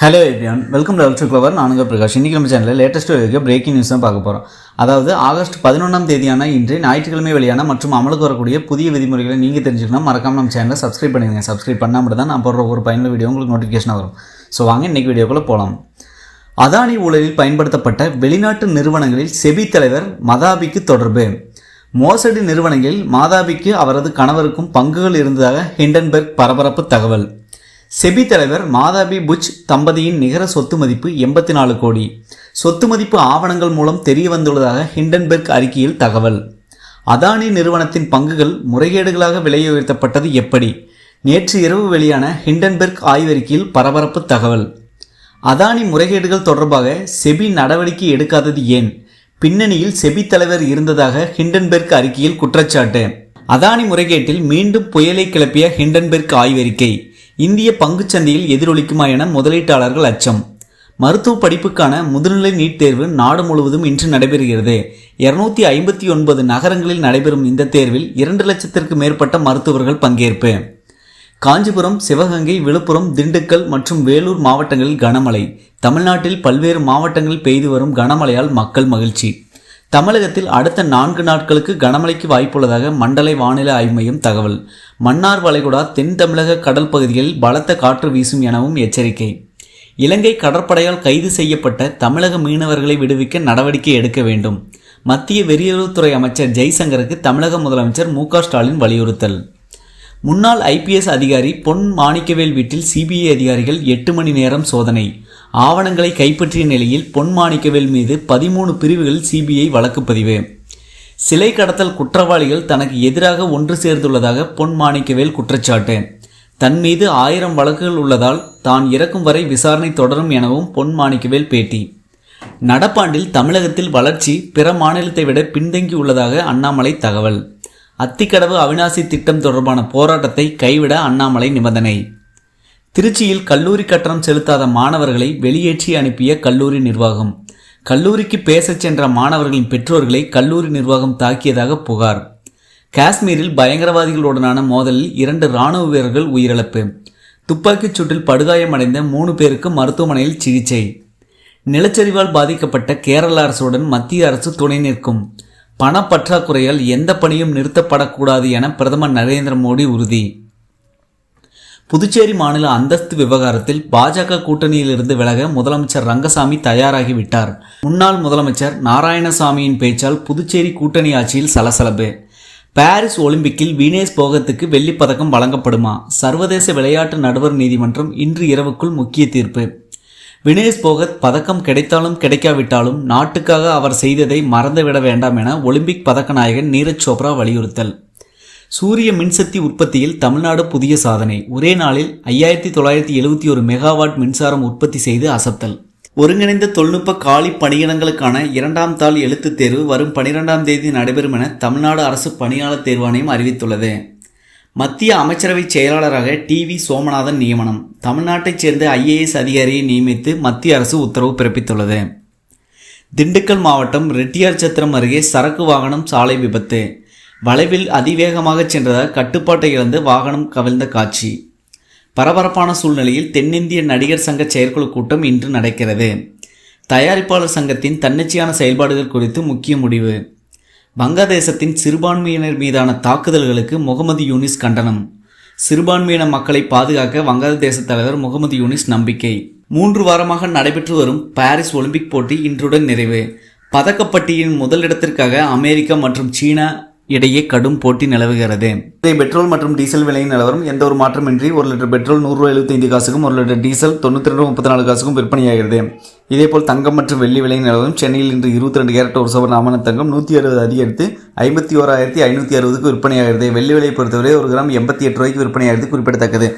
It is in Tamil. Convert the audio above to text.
Hello everyone welcome to ultra clever நானுங்க பிரகாஷ். இன்றைக்கி நம்ம சேனலில் லேட்டஸ்ட் இருக்க பிரேக்கிங் நியூஸ் தான் பார்க்க போகிறோம் அதாவது ஆகஸ்ட் பதினொன்றாம் தேதியான இன்று ஞாயிற்றுக்கிழமை வெளியான மற்றும் அமலுக்கு வரக்கூடிய புதிய விதிமுறைகளை நீங்கள் தெரிஞ்சுக்கணும். மறக்காம நம்ம சேனலை சப்ஸ்கிரைப் பண்ணிடுங்க. சப்ஸ்கிரைப் பண்ணாமல் தான் நான் போடுற ஒரு பயனுள்ள வீடியோ உங்களுக்கு நோட்டிஃபிகேஷன் வரும். ஸோ வாங்க இன்றைக்கி வீடியோக்குள்ளே போகலாம் அதானி ஊழலில் பயன்படுத்தப்பட்ட வெளிநாட்டு நிறுவனங்களில் செபி தலைவர் மதாபிக்கு தொடர்பு. மோசடி நிறுவனங்களில் மாதாபிக்கு அவரது கணவருக்கும் பங்குகள் இருந்ததாக ஹிண்டன்பெர்க் பரபரப்பு தகவல். செபி தலைவர் மாதாபி புச் தம்பதியின் நிகர சொத்து மதிப்பு எண்பத்தி நாலு கோடி. சொத்து மதிப்பு ஆவணங்கள் மூலம் தெரிய வந்துள்ளதாக ஹிண்டன்பெர்க் அறிக்கையில் தகவல். அதானி நிறுவனத்தின் பங்குகள் முறைகேடுகளாக விலை உயர்த்தப்பட்டது எப்படி? நேற்று இரவு வெளியான ஹிண்டன்பெர்க் ஆய்வறிக்கையில் பரபரப்பு தகவல். அதானி முறைகேடுகள் தொடர்பாக செபி நடவடிக்கை எடுக்காதது ஏன்? பின்னணியில் செபி தலைவர் இருந்ததாக ஹிண்டன்பெர்க் அறிக்கையில் குற்றச்சாட்டு. அதானி முறைகேட்டில் மீண்டும் புயலை கிளப்பிய ஹிண்டன்பெர்க் ஆய்வறிக்கை. இந்திய பங்குச்சந்தையில் எதிரொலிக்குமா என முதலீட்டாளர்கள் அச்சம். மருத்துவ படிப்புக்கான முதுநிலை நீட் தேர்வு நாடு முழுவதும் இன்று நடைபெறுகிறது. இருநூத்தி ஐம்பத்தி ஒன்பது நகரங்களில் நடைபெறும் இந்த தேர்வில் இரண்டு லட்சத்திற்கு மேற்பட்ட மருத்துவர்கள் பங்கேற்பு. காஞ்சிபுரம் சிவகங்கை விழுப்புரம் திண்டுக்கல் மற்றும் வேலூர் மாவட்டங்களில் கனமழை. தமிழ்நாட்டில் பல்வேறு மாவட்டங்களில் பெய்து வரும் கனமழையால் மக்கள் மகிழ்ச்சி. தமிழகத்தில் அடுத்த நான்கு நாட்களுக்கு கனமழைக்கு வாய்ப்புள்ளதாக மண்டலை வானிலை ஆய்வு மையம் தகவல். மன்னார் வளைகுடா தென் தமிழக கடல் பகுதிகளில் பலத்த காற்று வீசும் எனவும் எச்சரிக்கை. இலங்கை கடற்படையால் கைது செய்யப்பட்ட தமிழக மீனவர்களை விடுவிக்க நடவடிக்கை எடுக்க வேண்டும். மத்திய வெளியுறவுத்துறை அமைச்சர் ஜெய்சங்கருக்கு தமிழக முதலமைச்சர் மு ஸ்டாலின் வலியுறுத்தல். முன்னாள் ஐபிஎஸ் அதிகாரி பொன் மாணிக்கவேல் வீட்டில் சிபிஐ அதிகாரிகள் எட்டு மணி நேரம் சோதனை. ஆவணங்களை கைப்பற்றிய நிலையில் பொன் மாணிக்கவேல் மீது பதிமூணு பிரிவுகளில் சிபிஐ வழக்கு பதிவு. சிலை கடத்தல் குற்றவாளிகள் தனக்கு எதிராக ஒன்று சேர்ந்துள்ளதாக பொன் மாணிக்கவேல் குற்றச்சாட்டு. தன் மீது ஆயிரம் வழக்குகள் உள்ளதால் தான் இறக்கும் வரை விசாரணை தொடரும் எனவும் பொன் மாணிக்கவேல் பேட்டி. நடப்பாண்டில் தமிழகத்தில் வளர்ச்சி பிற மாநிலத்தை விட பின்தங்கி உள்ளதாக அண்ணாமலை தகவல். அத்திக்கடவு அவினாசி திட்டம் தொடர்பான போராட்டத்தை கைவிட அண்ணாமலை நிபந்தனை. திருச்சியில் கல்லூரி கட்டணம் செலுத்தாத மாணவர்களை வெளியேற்றி அனுப்பிய கல்லூரி நிர்வாகம். கல்லூரிக்கு பேசச் சென்ற மாணவர்களின் பெற்றோர்களை கல்லூரி நிர்வாகம் தாக்கியதாக புகார். காஷ்மீரில் பயங்கரவாதிகளுடனான மோதலில் இரண்டு இராணுவ வீரர்கள் உயிரிழப்பு. துப்பாக்கிச் சூட்டில் படுகாயமடைந்த மூணு பேருக்கு மருத்துவமனையில் சிகிச்சை. நிலச்சரிவால் பாதிக்கப்பட்ட கேரள அரசுடன் மத்திய அரசு துணை நிற்கும். பணப்பற்றாக்குறையால் எந்த பணியும் நிறுத்தப்படக்கூடாது என பிரதமர் நரேந்திர மோடி உறுதி. புதுச்சேரி மாநில அந்தஸ்து விவகாரத்தில் பாஜக கூட்டணியிலிருந்து விலக முதலமைச்சர் ரங்கசாமி தயாராகிவிட்டார் முன்னாள் முதலமைச்சர் நாராயணசாமியின் பேச்சால் புதுச்சேரி கூட்டணி ஆட்சியில் சலசலப்பு. பாரிஸ் ஒலிம்பிக்கில் வினேஷ் போகத்துக்கு வெள்ளிப்பதக்கம் வழங்கப்படுமா? சர்வதேச விளையாட்டு நடுவர் நீதிமன்றம் இன்று இரவுக்குள் முக்கிய தீர்ப்பு. வினேஷ் போகத் பதக்கம் கிடைத்தாலும் கிடைக்காவிட்டாலும் நாட்டுக்காக அவர் செய்ததை மறந்துவிட வேண்டாம் என ஒலிம்பிக் பதக்க நாயகன் நீரஜ் சோப்ரா வலியுறுத்தல். சூரிய மின்சக்தி உற்பத்தியில் தமிழ்நாடு புதிய சாதனை. ஒரே நாளில் ஐயாயிரத்தி தொள்ளாயிரத்தி எழுபத்தி ஒரு மெகாவாட் மின்சாரம் உற்பத்தி செய்து அசத்தல். ஒருங்கிணைந்த தொழில்நுட்ப காலி பணியிடங்களுக்கான இரண்டாம் தாள் எழுத்துத் தேர்வு வரும் பனிரெண்டாம் தேதி நடைபெறும் என தமிழ்நாடு அரசு பணியாளர் தேர்வாணையம் அறிவித்துள்ளது. மத்திய அமைச்சரவை செயலாளராக டி வி சோமநாதன் நியமனம். தமிழ்நாட்டைச் சேர்ந்த ஐஏஎஸ் அதிகாரியை நியமித்து மத்திய அரசு உத்தரவு பிறப்பித்துள்ளது. திண்டுக்கல் மாவட்டம் ரெட்டியார் சத்திரம் அருகே சரக்கு வாகனம் சாலை விபத்து. வளைவில் அதிவேகமாக சென்றதால் கட்டுப்பாட்டை இழந்து வாகனம் கவிழ்ந்த காட்சி. பரபரப்பான சூழ்நிலையில் தென்னிந்திய நடிகர் சங்க செயற்குழு கூட்டம் இன்று நடக்கிறது. தயாரிப்பாளர் சங்கத்தின் தன்னிச்சையான செயல்பாடுகள் குறித்து முக்கிய முடிவு. வங்கதேசத்தின் சிறுபான்மையினர் மீதான தாக்குதல்களுக்கு முகமது யூனிஸ் கண்டனம். சிறுபான்மையின மக்களை பாதுகாக்க வங்கதேச தலைவர் முகமது யூனிஸ் நம்பிக்கை. மூன்று வாரமாக நடைபெற்று வரும் பாரிஸ் ஒலிம்பிக் போட்டி இன்றுடன் நிறைவு. பதக்கப்பட்டியின் முதலிடத்திற்காக அமெரிக்கா மற்றும் சீனா இடையே கடும் போட்டி நிலவுகிறது. பெட்ரோல் மற்றும் டீசல் விலையின் நிலவரம் எந்த ஒரு மாற்றமின்றி ஒரு லிட்டர் பெட்ரோல் நூறு ரூபாய் எழுபத்தைந்து காசுக்கும் ஒரு லிட்டர் டீசல் தொண்ணூற்றி ரெண்டு முப்பத்தி நாலு காசுக்கும் விற்பனையாகிறது. இதேபோல் தங்கம் மற்றும் வெள்ளி விலையின் நிலவரம் சென்னையில் இன்று இருபத்தி ரெண்டு கேரட் ஒரு சவரன் ஆமண தங்கம் நூற்றி அறுபது அதிகரித்து ஐம்பத்தி ஓராயிரத்தி ஐநூற்றி அறுபதுக்கு விற்பனையாகிறது. வெள்ளி விலையை பொறுத்தவரை ஒரு கிராம் எண்பத்தி எட்டு ரூபாய்க்கு விற்பனையாகிறது குறிப்பிடத்தக்கது.